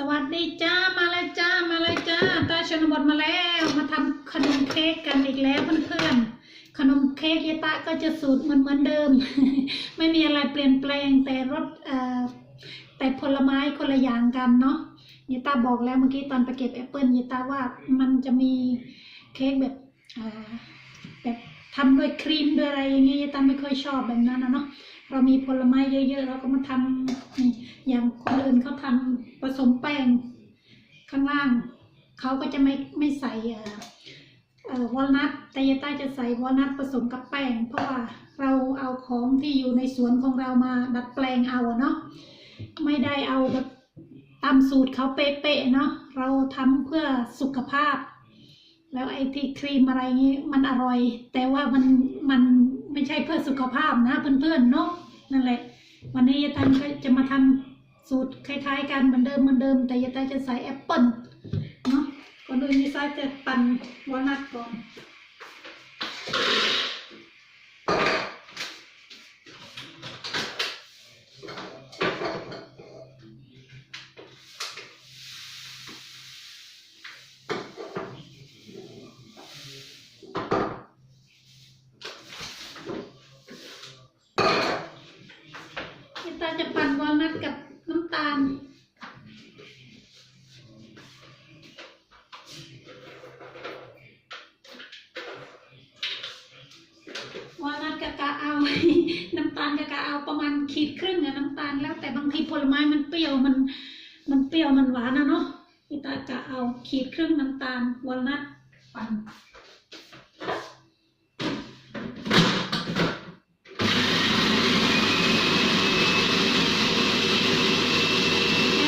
สวัสดีจ้ามาเลยจ้ามาเลยจ้าตาชนบทมาแล้วมาทำขนมเค้กกันอีกแล้วเพื่อนๆขนมเค้กยายตาก็จะสูตรเหมือนเหมือนเดิม ไม่มีอะไรเปลี่ยนแปลงแต่รสแต่ผลไม้คนละอย่างกันเนาะยายตาบอกแล้วเมื่อกี้ตอนไปเก็บแอปเปิลยายตาว่ามันจะมีเค้กแบบแบบทำด้วยครีมด้วยอะไรอย่างเงี้ยยายตาไม่ค่อยชอบแบบนั้นนะเนาะ เรามีผลไม้เยอะๆเราก็มาทำอย่างคนอื่นเขาทำผสมแป้งข้างล่างเขาก็จะไม่ไม่ใส่วอลนัทแต่ยาต้าจะใส่วอลนัทผสมกับแป้ง เพราะว่าเราเอาของที่อยู่ในสวนของเรามาดัดแปลงเอาเนาะไม่ได้เอาแบบตามสูตรเขาเป๊ะๆเนาะเราทำเพื่อสุขภาพ แล้วไอ้ที่ครีมอะไรงี้มันอร่อย แต่ว่ามันมันไม่ใช่เพื่อสุขภาพนะเพื่อนๆเนาะ นั่นแหละ วันนี้ยายตันก็จะมาทำสูตรคล้ายๆกันเหมือนเดิมเหมือนเดิม แต่ยายตันจะใส่แอปเปิลเนาะก่อนอื่นยายตันจะปั่นวอลนัทก่อนะกะเอาน้ำตาลกะกะเอาประมาณขีดครึ่งอะน้ำตาลแล้ว แต่บางทีผลไม้มันเปรี้ยวมัน มันเปรี้ยวมันหวานนะเนาะพี่ตากะเอาขีดครึ่งน้ำตาลวอลนัทปั่น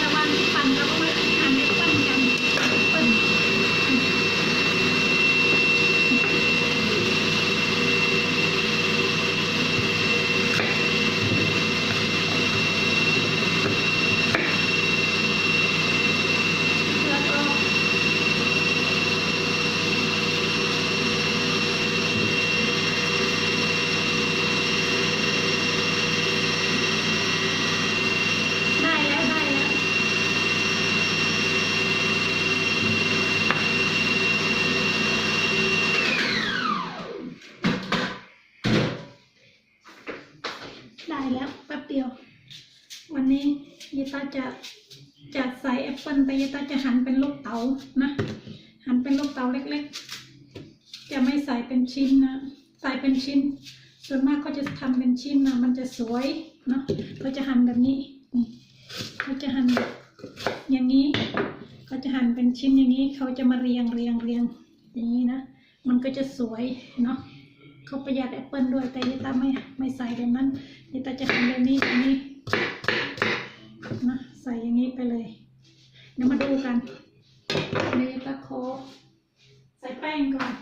ระหว่างที่ปั่นเราก็มาหั่นแอปเปิ้ลกันแอปเปิ้ล แล้วก็ได้แล้วได้แล้ว ได้แล้วแป๊บเดียว วันนี้ยีตาจะจะใส่ แอปเปิลแต่ยีตาจะหั่นเป็นลูกเต๋านะหั่นเป็นลูกเต๋าเล็ก ๆ จะไม่ใส่เป็นชิ้นนะใส่เป็นชิ้น ส่วนมากเขาจะทำเป็นชิ้นนะมันจะสวยเนาะเขาจะหั่นแบบนี้นี่เขาจะหั่นอย่างนี้เขาจะหั่นเป็นชิ้นอย่างนี้เขาจะมาเรียงเรียงเรียงอย่างนี้นะมันก็จะสวยเนาะเขาประหยัดแอปเปิลด้วยแต่ยายตาไม่ไม่ใส่แบบนั้นยายตาจะทำแบบนี้อย่างนี้นะใส่อย่างนี้ไปเลย เดี๋ยวมาดูกันเดี๋ยวยายตาขอใส่แป้งก่อน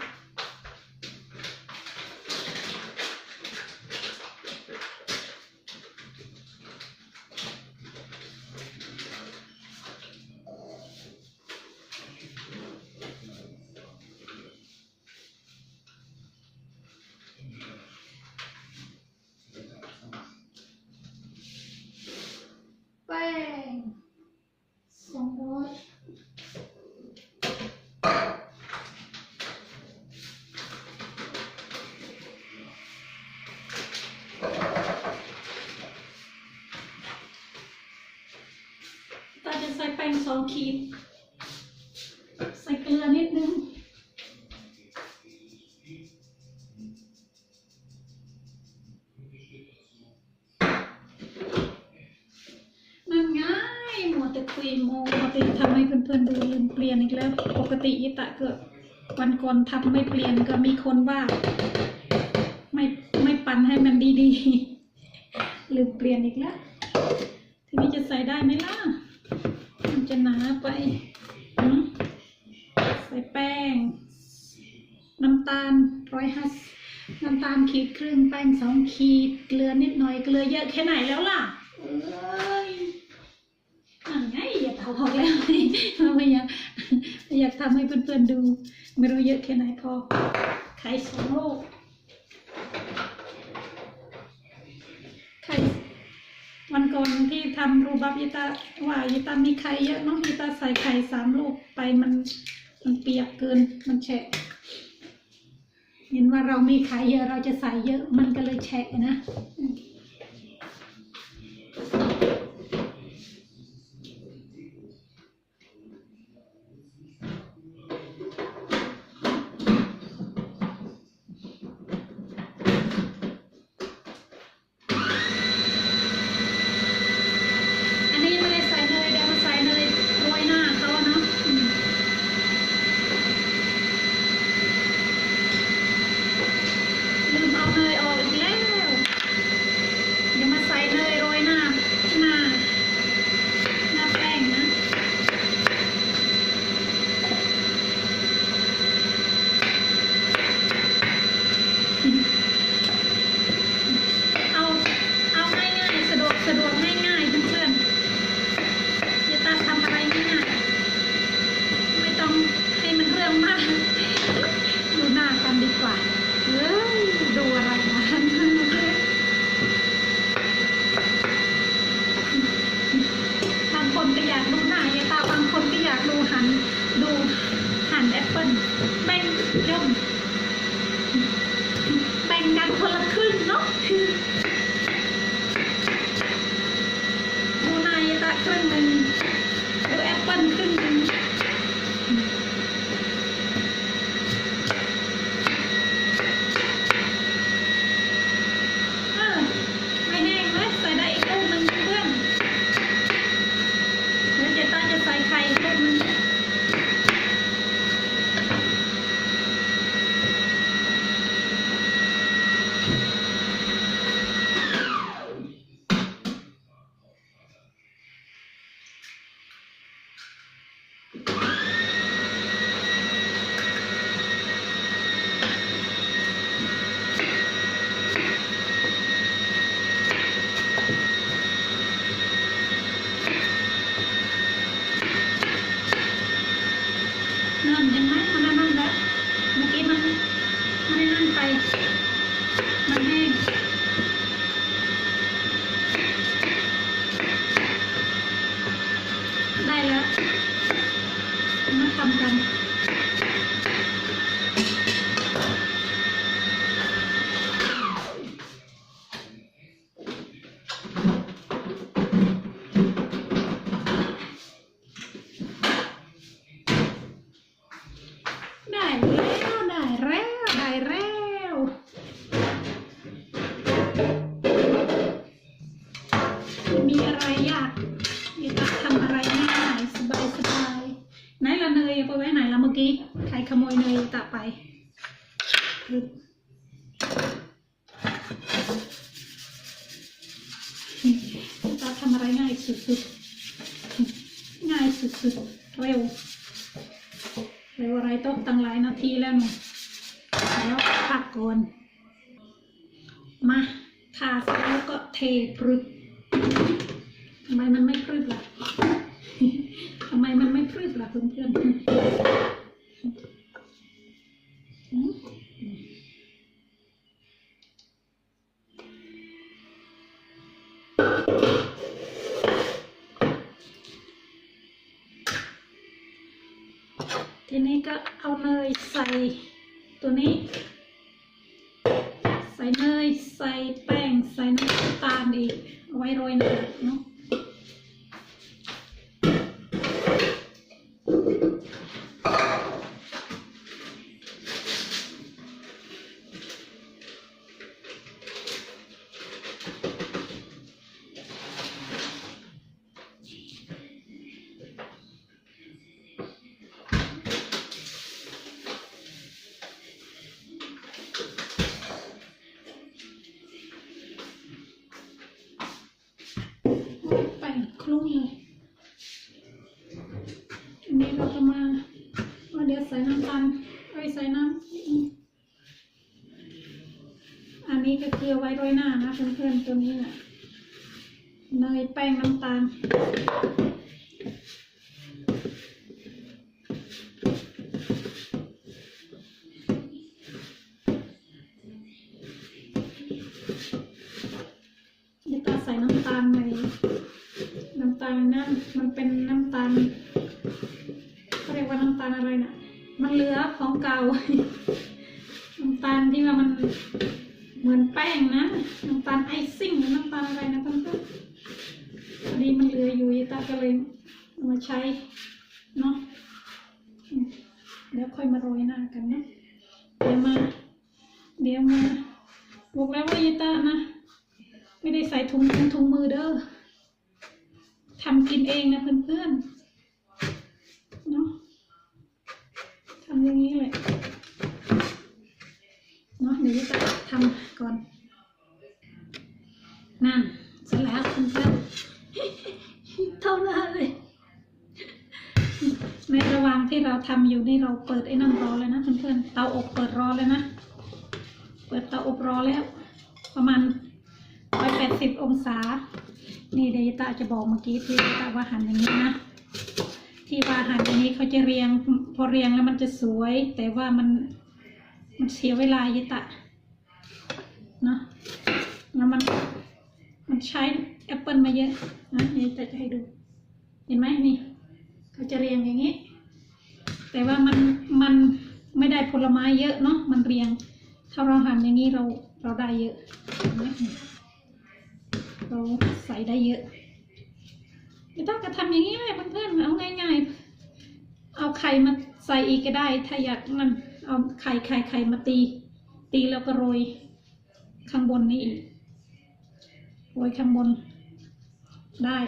ส่แป้งสองขีด ใส่เกลือนิดนึงนั่นไงมัวแต่คุยโมปกติทำให้เพื่อนๆดูลืมเปลี่ยนอีกแล้ว ปกติยิตะเกิดวันก่อนทำไม่เปลี่ยนก็มีคนว่า ไม่ไม่ปั่นให้มันดีๆลืมเปลี่ยนอีกแล้วทีนี้จะใส่ได้ไหมล่ะ จะหนาไปหืมใส่แป้ง น้ำตาลร้อยห้าน้ำตาลขีดครึ่งแป้งสองขีด เกลือนิดหน่อย เกลือเยอะแค่ไหนแล้วล่ะ เอ้ยนั่นไงอย่าเผาออกแล้วไม่อยากไม่อยากทำให้เพื่อนๆดู ไม่รู้เยอะแค่ไหนพอไข่สองโลกไข่ วันก่อนที่ทำรูบับยิตาว่ายิตามีไข่เยอะเนาะยิตาใส่ไข่สามลูกไปมันมันเปียกเกินมันแฉะ เห็นว่าเรามีไข่เยอะเราจะใส่เยอะมันก็เลยแฉะนะ เร็วเร็วอะไรต้องตั้งหลายนาทีแล้วหนูแล้วผักก่อน มาทาเสร็จแล้วก็เทพรึบทำไมมันไม่พรึบล่ะทำไมมันไม่พรึบล่ะเพื่อนๆ ทีนี้ก็เอาเนยใส่ตัวนี้ ใส่เนยใส่แป้งใส่น้ำตาลอีกเอาไว้โรยหน้าเนาะ พื่อนตัวนี้นะเนยแป้งน้ำตาล เดี๋ยวตาใส่น้ำตาลในน้ำตาลนั่นมันเป็นน้ำตาลเขาเรียกว่าน้ำตาลอะไรน่ะมันเหลือของเก่า น้ำตาลที่ว่ามัน เหมือนแป้งนะน้ำตาลไอซิ่งหรือน้ำตาลอะไรนะเพื่อนๆพอดีมันเหลืออยู่ยตาก็เลยเอามาใช้เนาะอืมเดี๋ยวค่อยมาโรยหน้ากันนะเดี๋ยวมา เดี๋ยวมาบอกแล้วว่ายตานะ ไม่ได้ใส่ถุงถุงถุงมือเด้อทำกินเองนะเพื่อนๆเนาะทำอย่างนี้เลยเนาะ ดี๋ยวจะทำก่อน นั่นเสร็จแล้วคุณเพื่อนเท่านั้นเลยในระหว่างที่เราทำอยู่นี่เราเปิดไอ้นั่นรอเลยนะเพื่อนๆเตาอบเปิดรอเลยนะ เปิดเตาอบรอแล้ว ประมาณร้อยแปดสิบองศา นี่เดยวตาจะบอกเมื่อกี้ที่ตาว่าหั่นอย่างนี้นะ ที่ว่าหั่นอย่างนี้เขาจะเรียงพอเรียงแล้วมันจะสวย แต่ว่ามัน มันเสียเวลายิตะเนาะแล้วมัน มันใช้แอปเปิลมาเยอะนะเดี๋ยวจะจะให้ดู เห็นไหมนี่เขาจะเรียงอย่างนี้ แต่ว่ามันมันไม่ได้ผลไม้เยอะเนาะมันเรียง ถ้าเราหั่นอย่างนี้เราเราได้เยอะเห็นไหมเราใส่ได้เยอะไม่ต้องกระทำอย่างนี้เลยเพื่อนๆเอาง่ายๆ เอาไข่มาใส่อีกก็ได้ ถ้าอยากมัน เอาไข่ไข่ไข่มาตี ตีแล้วก็โรยข้างบนนี้อีกโรยข้างบนได้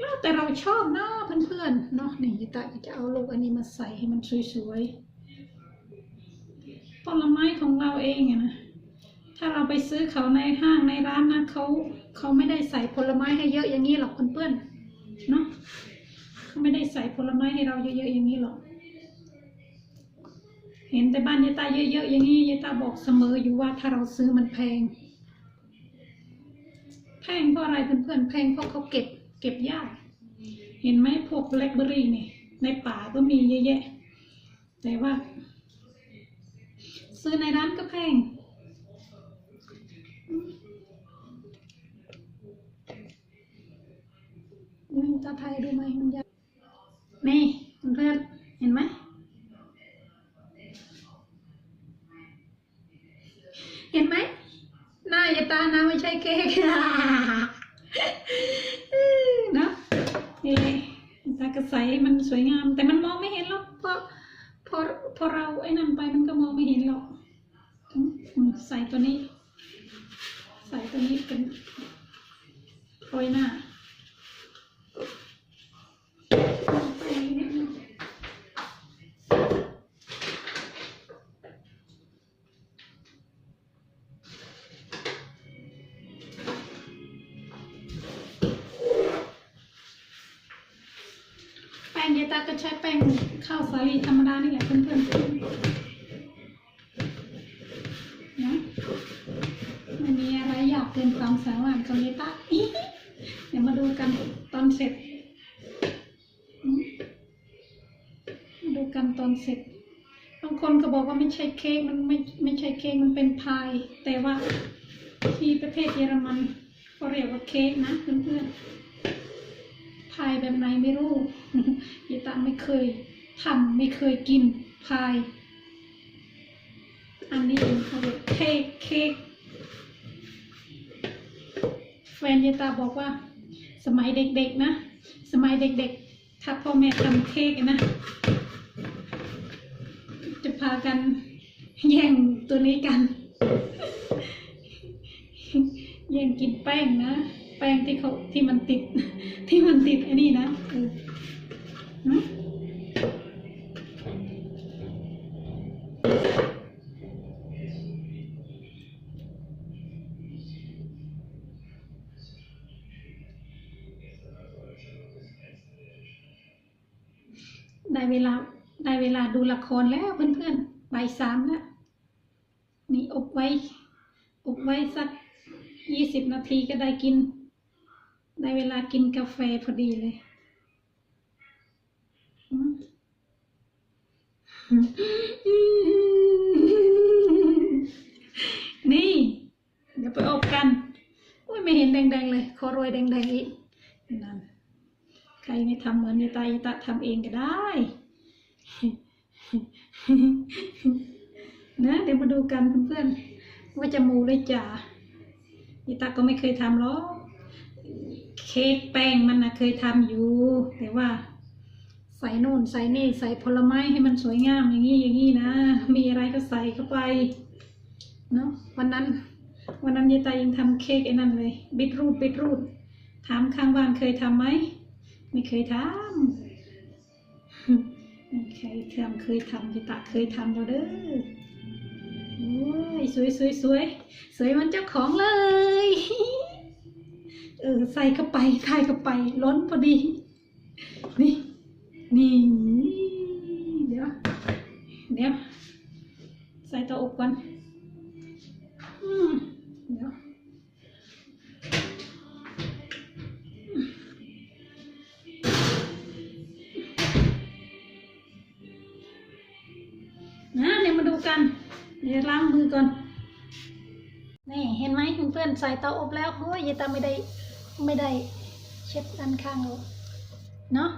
แล้วแต่เราชอบนะเพื่อนๆเนาะนี่ยิตาจะเอาลูกอันนี้มาใส่ให้มันสวยๆผลไม้ของเราเองอะนะถ้าเราไปซื้อเขาในห้างในร้านนะเขาเขาไม่ได้ใส่ผลไม้ให้เยอะอย่างนี้หรอกเพื่อนๆเนาะเขาไม่ได้ใส่ผลไม้ให้เราเยอะๆอย่างนี้หรอก เห็นแต่บ้านยายตาเยอะๆอย่างนี้ยายตาบอกเสมออยู่ว่าถ้าเราซื้อมันแพง แพงเพราะอะไรเพื่อนๆแพงเพราะเขาเก็บ เก็บยาก เห็นไหมพวกแบล็คเบอร์รี่เนี่ยในป่าก็มีเยอะแยะ แต่ว่า ซื้อในร้านก็แพงนี่ตาไทยดูไหมมันยากนี่เพื่อนเห็นไหม เห็นไหมหน้าอย่าตานะไม่ใช่เค้กเนะนี่ตากระใสมันสวยงาม แต่มันมองไม่เห็นหรอกเพราะพอพอเราไอ้นั่นไปมันก็มองไม่เห็นหรอกใส่ตัวนี้ ใส่ตัวนี้เป็นโรยหน้า งเยตาก็ใช้แป้งข้าวสาลีธรรมดานี่แหละเพื่อนๆนะไม่มีอะไรอยากเกินความสามารถของเยตาเดี๋ยวมาดูกันตอนเสร็จมมาดูกันตอนเสร็จบางคนก็บอกว่าไม่ใช่เค้กมันไม่ไม่ใช่เค้กมันเป็นพาย แต่ว่าที่ประเทศเยอรมันเขาเรียกว่าเค้กนะเพื่อนๆ พายแบบไหนไม่รู้ยายตาไม่เคยทำไม่เคยกินพาย อันนี้เขาเรียกเค้กเค้กแฟนยายตาบอกว่า สมัยเด็กๆนะ สมัยเด็กๆ ถ้าพ่อแม่ทำเค้กนะ จะพากันแย่งตัวนี้กัน แย่งกินแป้งนะ ป้งที่เขาที่มันติด ที่มันติดไอันนี้นะเออนะได้เวลาได้เวลาดูละครแล้วเพื่อนๆบ่ายสามแล้วนี่อบไว้ อบไว้สักยี่สิบนาทีก็ได้กิน ได้เวลากินกาแฟพอดีเลยนี่ เดี๋ยวไปอบกันอุ้ยไม่เห็นแดงๆเลยขอโรยแดงๆอีกนั่นใครไม่ทำเหมือนยายตายายตาทำเองก็ได้ นะ เดี๋ยวมาดูกันเพื่อนๆว่าจะมูเลยจ่ายายตาก็ไม่เคยทำหรอก ค้กแป้งมันนะเคยทำอยู่ แต่ว่า ใส่โน่นใส่นี่ใส่ผลไม้ให้มันสวยงามอย่างนี้อย่างนี้นะ มีอะไรก็ใส่เข้าไปเนาะวันนั้น วันนั้นยายตายังทำเค้กไอ้นั่นเลยบิดรูดบิดรูดถามข้างบ้านเคยทำไหมไม่เคยทำไม่เคยทำเคยทำยายตาเคยทำแล้วเด้อโอ้ยสวยสวยสวยสวยมันเจ้าของเลย เออใส่เข้าไปใส่เข้าไป ล้นพอดี นี่ นี่ เดี๋ยว เดี๋ยว ใส่เตาอบก่อนอืมเดี๋ยวนะเดี๋ยวมาดูกัน เดี๋ยวล้างมือก่อน นี่ เห็นไหมเพื่อนๆใส่เตาอบแล้วโอ้ยยายตาไม่ได้ ไม่ได้เช็ดด้านข้างเลยเนาะ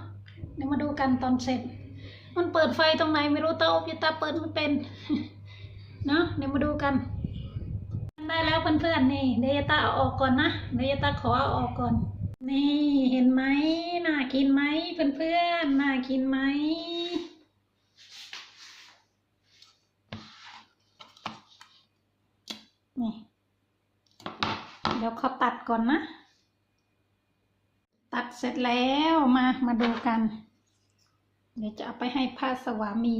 เดี๋ยวมาดูกันตอนเสร็จ มันเปิดไฟตรงไหนไม่รู้เตาอบยายตาเปิดไม่เป็นเนาะเดี๋ยวมาดูกัน ได้แล้วเพื่อนๆนี่เดยตาเอาออกก่อนนะเดยตาขอเอาออกก่อน นี่เห็นไหมน่ากินไหมเพื่อนๆน่ากินไหมนี่เดี๋ยวเขาตัดก่อนนะ เสร็จแล้วมามาดูกัน เดี๋ยวจะเอาไปให้พระสวามี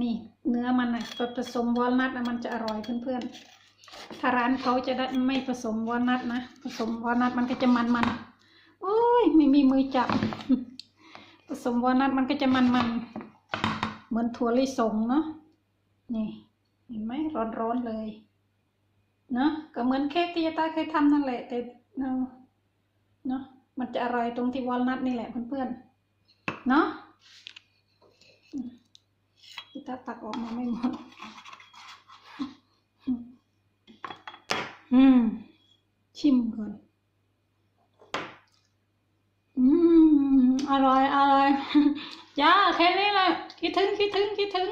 นี่เนื้อมันนะผสมวอลนัทนะมันจะอร่อยเพื่อนๆ ถ้าร้านเขาจะได้ไม่ผสมวอลนัทนะ ผสมวอลนัทมันก็จะมันๆโอ้ยไม่มีมือจับ ผสมวอลนัทมันก็จะมันๆเหมือนถั่วลิสงเนาะ นี่เห็นไหมร้อนๆเลย เนอะก็เหมือนเค้กที่ยาตาเคยทำนั่นแหละ แต่ เนาะเนาะมันจะอร่อยตรงที่วอลนัทนี่แหละเพื่อนๆเนาะอืมยายตาตักออกมาไม่หมดอืม ชิมก่อน อืม อร่อย อร่อย จ้า แค่นี้แหละคิดถึง คิดถึง คิดถึง